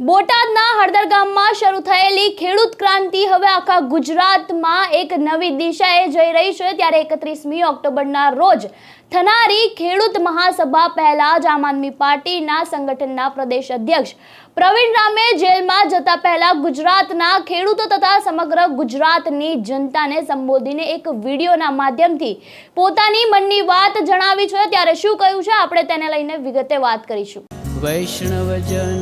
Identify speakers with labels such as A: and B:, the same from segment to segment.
A: બોટાદના હળદર ગામમાં શરૂ થયેલી ખેડૂત ક્રાંતિ હવે આખા ગુજરાતમાં એક નવી દિશાએ જઈ રહી છે. ત્યારે એકત્રીસમી ઓક્ટોબરના રોજ થનારી ખેડૂત મહાસભા પહેલા જ આમ આદમી પાર્ટીના સંગઠનના પ્રદેશ અધ્યક્ષ પ્રવીણ રામે જેલમાં જતા પહેલા ગુજરાતના ખેડૂતો તથા સમગ્ર ગુજરાતની જનતાને સંબોધીને એક વિડીયોના માધ્યમથી પોતાની મનની વાત જણાવી છે. ત્યારે શું કહ્યું છે? આપણે તેને લઈને વિગતે વાત કરીશું.
B: વૈષ્ણવજન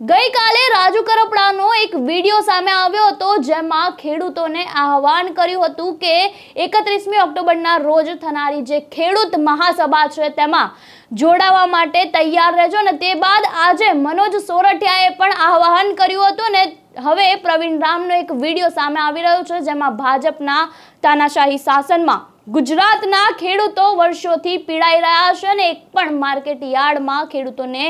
A: ગઈકાલે રાજુ કરપડાનો એક વીડિયો સામે આવ્યો હતો, જેમાં ખેડૂતોને આહવાન કર્યું હતું કે એકત્રીસમી ઓક્ટોબરના રોજ થનારી જે ખેડૂત મહાસભા છે તેમાં જોડાવા માટે તૈયાર રહેજો ને તે બાદ આજે મનોજ સોરઠિયાએ પણ આહવાન કર્યું હતું ને હવે પ્રવીણ રામનો એક વીડિયો સામે આવી રહ્યો છે, જેમાં ભાજપના તાનાશાહી શાસનમાં ગુજરાતના ખેડૂતો વર્ષોથી પીડાઈ રહ્યા છે અને એક પણ માર્કેટ યાર્ડમાં ખેડૂતોને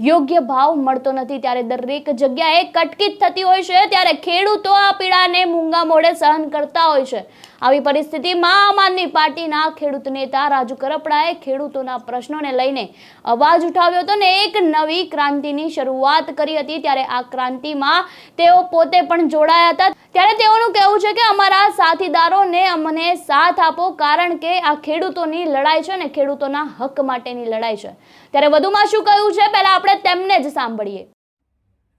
A: યોગ્ય ભાવ મળતો નથી. ત્યારે દરેક જગ્યાએ કટકીત થતી હોય છે. ત્યારે ખેડૂતો આ પીડાને મૂંગા મોઢે સહન કરતા હોય છે. આવી પરિસ્થિતિમાં આમ આદમી પાર્ટીના ખેડૂત નેતા રાજુ કરપડાએ ખેડૂતોના પ્રશ્નોને લઈને અવાજ ઉઠાવ્યો હતો ને એક નવી ક્રાંતિની શરૂઆત કરી હતી. ત્યારે આ ક્રાંતિમાં તેઓ પોતે પણ જોડાયા હતા. ત્યારે તેઓનું કહેવું છે કે અમારા સાથીદારોને અમને સાથ આપો કારણ કે આ ખેડૂતોની લડાઈ છે ને ખેડૂતોના હક માટેની લડાઈ છે. ત્યારે વધુમાં શું કહ્યું છે? પહેલા આપણે તેમને જ સાંભળીએ.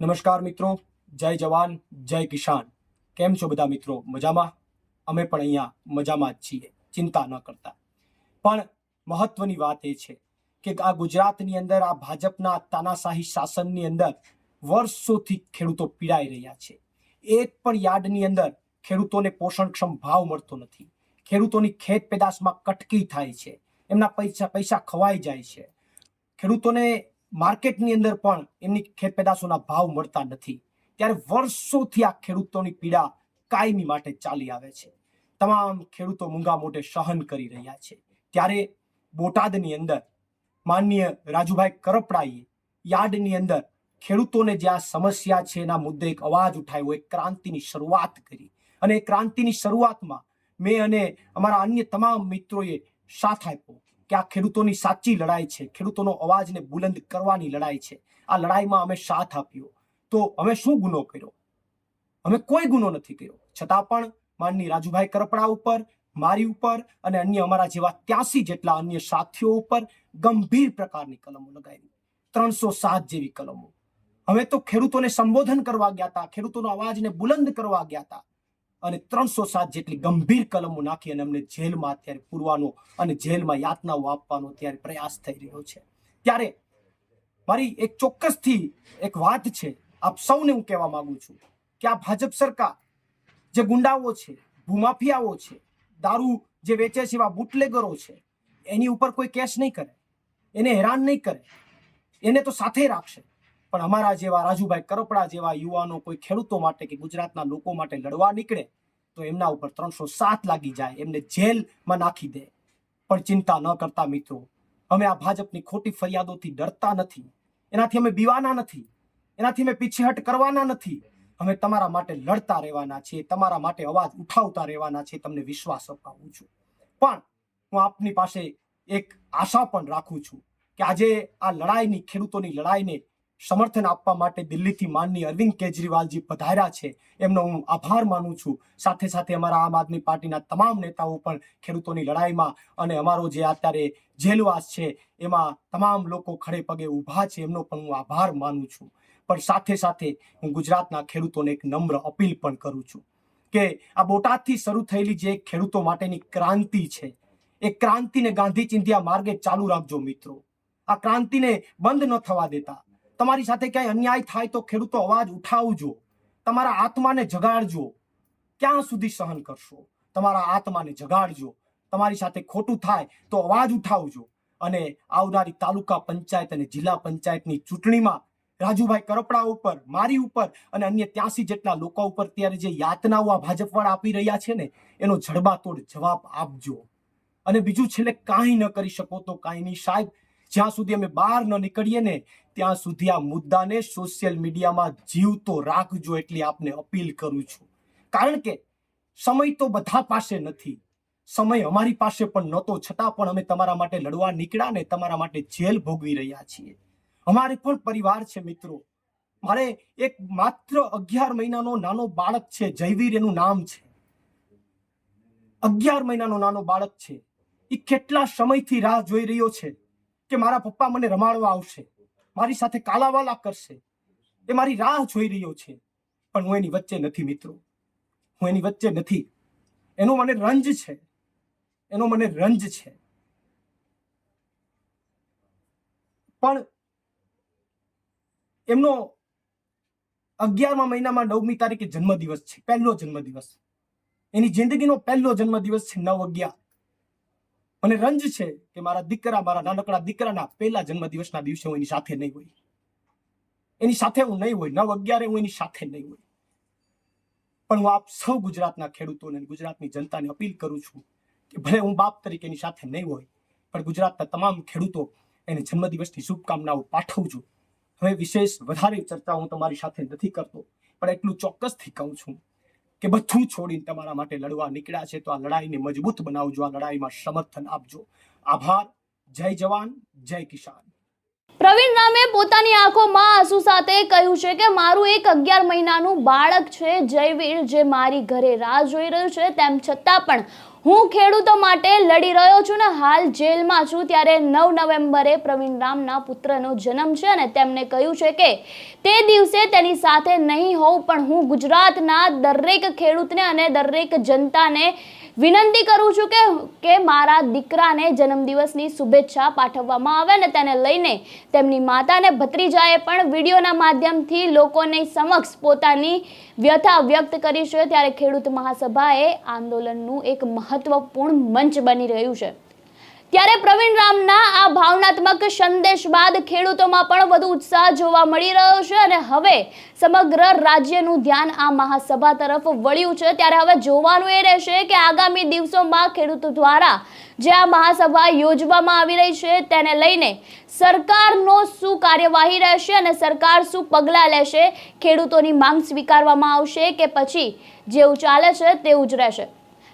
C: નમસ્કાર મિત્રો. જય જવાન, જય કિસાન. કેમ છો બધા મિત્રો? મજામાં? અમે પણ અહીંયા મજામાં જ છીએ. ચિંતા ન કરતા. પણ મહત્વની વાત એ છે કે આ ગુજરાતની અંદર, આ ભાજપના તાનાશાહી શાસનની અંદર વર્ષોથી ખેડૂતો પીડાઈ રહ્યા છે. એક પણ યાર્ડની અંદર ખેડૂતોને પોષણક્ષમ ભાવ મળતો નથી. ખેડૂતોની ખેત પેદાશમાં કટકી થાય છે. એમના પૈસા પૈસા ખવાઈ જાય છે. ખેડૂતોને માર્કેટની અંદર પણ એમની ખેત પેદાશોના ભાવ મળતા નથી. ત્યારે વર્ષોથી આ ખેડૂતોની પીડા કાયમી માટે ચાલી આવે છે. તમામ ખેડૂતો મૂંગા મોઢે સહન કરી રહ્યા છે. ત્યારે બોટાદની અંદર માનનીય રાજુભાઈ કરપડાઈએ યાર્ડની અંદર ખેડૂતોને જે આ સમસ્યા છે એના મુદ્દે એક અવાજ ઉઠાવ્યો એક ક્રાંતિની શરૂઆત કરી. અને એ ક્રાંતિની શરૂઆતમાં મેં અને અમારા અન્ય તમામ મિત્રોએ સાથ આપ્યો કે આ ખેડૂતોની સાચી લડાઈ છે, ખેડૂતોનો અવાજને બુલંદ કરવાની લડાઈ છે. આ લડાઈમાં અમે સાથ આપ્યો. તો અમે શું ગુનો કર્યો? અમે કોઈ ગુનો નથી કર્યો. છતાં પણ માનની રાજુભાઈ કરપડા ઉપર, મારી ઉપર અને અન્ય અમારા જેવા ત્યાસી જેટલા અન્ય સાથીઓ ઉપર ગંભીર પ્રકારની કલમો લગાવી. ત્રણસો સાત જેવી કલમો. હવે તો ખેડૂતોને સંબોધન કરવા ગયા હતા, ખેડૂતોનો અવાજને બુલંદ કરવા ગયા હતા. અને ત્રણસો સાત જેટલી ગંભીર કલમો નાખી અને અમને જેલમાં અત્યારે પૂરવાનો અને જેલમાં યાતનાઓ આપવાનો ત્યારે પ્રયાસ થઈ રહ્યો છે. ત્યારે મારી એક ચોક્કસથી એક વાત છે, આપ સૌને હું કહેવા માંગુ છું કે આ ભાજપ સરકાર જે ગુંડાઓ છે, ભૂમાફિયાઓ છે, દારૂ જે વેચે છે એવા બુટલેગરો છે, એની ઉપર કોઈ કેસ નહીં કરે, એને હેરાન નહીં કરે, એને તો સાથે રાખશે. પણ અમારા જેવા રાજુભાઈ કરપડા જેવા યુવાનો કોઈ ખેડૂતો માટે કે ગુજરાતના લોકો માટે લડવા નીકળે તો એમના ઉપર ત્રણસો સાત લાગી જાય, એમને જેલમાં નાખી દે. પણ ચિંતા ન કરતા મિત્રો, અમે આ ભાજપની ખોટી ફરિયાદોથી ડરતા નથી. એનાથી અમે બીવાના નથી. એનાથી અમે પીછેહટ કરવાના નથી. અમે તમારા માટે લડતા રહેવાના છીએ, તમારા માટે અવાજ ઉઠાવતા રહેવાના છે તમને વિશ્વાસ અપાવું છું. પણ હું આપની પાસે એક આશા પણ રાખું છું કે આજે આ લડાઈની, ખેડૂતોની લડાઈને સમર્થન આપવા માટે દિલ્હીથી માનની અરવિંદ કેજરીવાલજી પધાર્યા છે. એમનો હું આભાર માનું છું. સાથે સાથે અમારા આમ આદમી પાર્ટીના તમામ નેતાઓ પણ ખેડૂતોની લડાઈમાં અને અમારો જે અત્યારે જેલવાસ છે, એમાં તમામ લોકો ખડે પગે ઊભા છે, એમનો પણ હું આભાર માનું છું. પણ સાથે સાથે હું ગુજરાતના ખેડૂતોને એક નમ્ર અપીલ પણ કરું છું કે આ બોટાદથી શરૂ થયેલી જે ખેડૂતો માટેની ક્રાંતિ છે, એ ક્રાંતિને ગાંધી ચિંધ્યા માર્ગે ચાલુ રાખજો મિત્રો. આ ક્રાંતિને બંધ ન થવા દેતા. તમારી સાથે ક્યાંય અન્યાય થાય તો ખેડૂતો અવાજ ઉઠાવજો. તમારા આત્માને જગાડજો. ક્યાં સુધી સહન કરશો? તમારા આત્માને જગાડજો. તમારી સાથે ખોટું થાય તો અવાજ ઉઠાવજો. અને આવનારી તાલુકા પંચાયત અને જિલ્લા પંચાયતની ચૂંટણીમાં રાજુભાઈ કરપડા ઉપર, મારી ઉપર અને અન્ય ત્યાંસી જેટલા લોકો ઉપર ત્યારે જે યાતનાઓ આ ભાજપવાળા આપી રહ્યા છે ને, એનો જડબાતોડ જવાબ આપજો. અને બીજું છેલ્લે કાંઈ ન કરી શકો તો કાંઈ નહીં. સાહેબ જ્યાં સુધી અમે બહાર ન નીકળીએ ને, ત્યાં સુધી આ મુદ્દાને સોશિયલ મીડિયામાં જીવતો રાખજો એટલી આપને અપીલ કરું છું. કારણ કે સમય તો બધા પાસે નથી. સમય અમારી પાસે પણ નહોતો, છતાં પણ અમે તમારા માટે લડવા નીકળ્યા ને, તમારા માટે જેલ ભોગવી રહ્યા છીએ. અમારે પણ પરિવાર છે મિત્રો. મારે એક માત્ર અગિયાર મહિનાનો નાનો બાળક છે, જયવીર એનું નામ છે. અગિયાર મહિનાનો નાનો બાળક છે. એ કેટલા સમયથી રાહ જોઈ રહ્યો છે? કે મારા પપ્પા મને રમાડવા આવશે. મારી સાથે કાલાવાલા કરશે. એ મારી રાહ જોઈ રહ્યો છે. પણ હું એની વચ્ચે નથી, મિત્રો. હું એની વચ્ચે નથી. એનો મને રંજ છે. એનો મને રંજ છે. પણ એમનો અગિયારમા મહિનામાં નવમી તારીખે જન્મદિવસ છે. પહેલો જન્મદિવસ. એની જિંદગીનો પહેલો જન્મદિવસ છે નવ અગિયાર. મને રંજ છે કે મારા દીકરા, મારા નાનકડા દીકરાના પહેલા જન્મદિવસના દિવસે હું એની સાથે નહીં હોય. એની સાથે હું નહીં હોય. નવ અગિયારે હું એની સાથે નહીં હોય. પણ હું આપ સૌ ગુજરાતના ખેડૂતોને ગુજરાતની જનતાને અપીલ કરું છું કે ભલે હું બાપ તરીકે એની સાથે નહીં હોય, પણ ગુજરાતના તમામ ખેડૂતો એને જન્મદિવસની શુભકામનાઓ પાઠવું છું હવે વિશેષ વધારે ચર્ચા હું તમારી સાથે નથી કરતો, પણ એટલું ચોક્કસથી કહું છું કે બધું છોડીને તમારા માટે લડવા નીકળ્યા છે, તો આ લડાઈને મજબૂત બનાવજો, આ લડાઈમાં સમર્થન આપજો. આભાર. જય જવાન, જય કિસાન.
A: પ્રવીણ રામે પોતાની આંખોમાં આંસુ સાથે કહ્યું છે કે મારું એક અગિયાર મહિનાનું બાળક છે, જયવીર, જે મારી ઘરે રાહ જોઈ રહ્યું છે. તેમ છતાં પણ હું ખેડૂતો માટે લડી રહ્યો છું ને હાલ જેલમાં છું ત્યારે નવ નવેમ્બરે પ્રવીણ રામના પુત્રનો જન્મ છે અને તેમને કહ્યું છે કે તે દિવસે તેની સાથે નહીં હોઉં પણ હું ગુજરાતના દરેક ખેડૂતને અને દરેક જનતાને વિનંતી કરું છું કે કે મારા દીકરાને જન્મદિવસની શુભેચ્છા પાઠવવામાં આવે ને તેને લઈને તેમની માતાને ભત્રીજાએ પણ વિડીયોના માધ્યમથી લોકોને સમક્ષ પોતાની વ્યથા વ્યક્ત કરી છે. ત્યારે ખેડૂત મહાસભાએ આંદોલનનું એક મહત્વપૂર્ણ મંચ બની રહ્યું છે. ત્યારે પ્રવીણ રામના આ ભાવનાત્મક સંદેશ બાદ ખેડૂતોમાં પણ વધુ ઉત્સાહ જોવા મળી રહ્યો છે અને હવે સમગ્ર રાજ્યનું ધ્યાન આ મહાસભા તરફ વળ્યું છે. ત્યારે હવે જોવાનું એ રહેશે કે આગામી દિવસોમાં ખેડૂતો દ્વારા જે આ મહાસભા યોજવામાં આવી રહી છે તેને લઈને સરકારનો શું કાર્યવાહી રહેશે અને સરકાર શું પગલાં લેશે? ખેડૂતોની માંગ સ્વીકારવામાં આવશે કે પછી જેવું ચાલે છે તેવું જ રહેશે.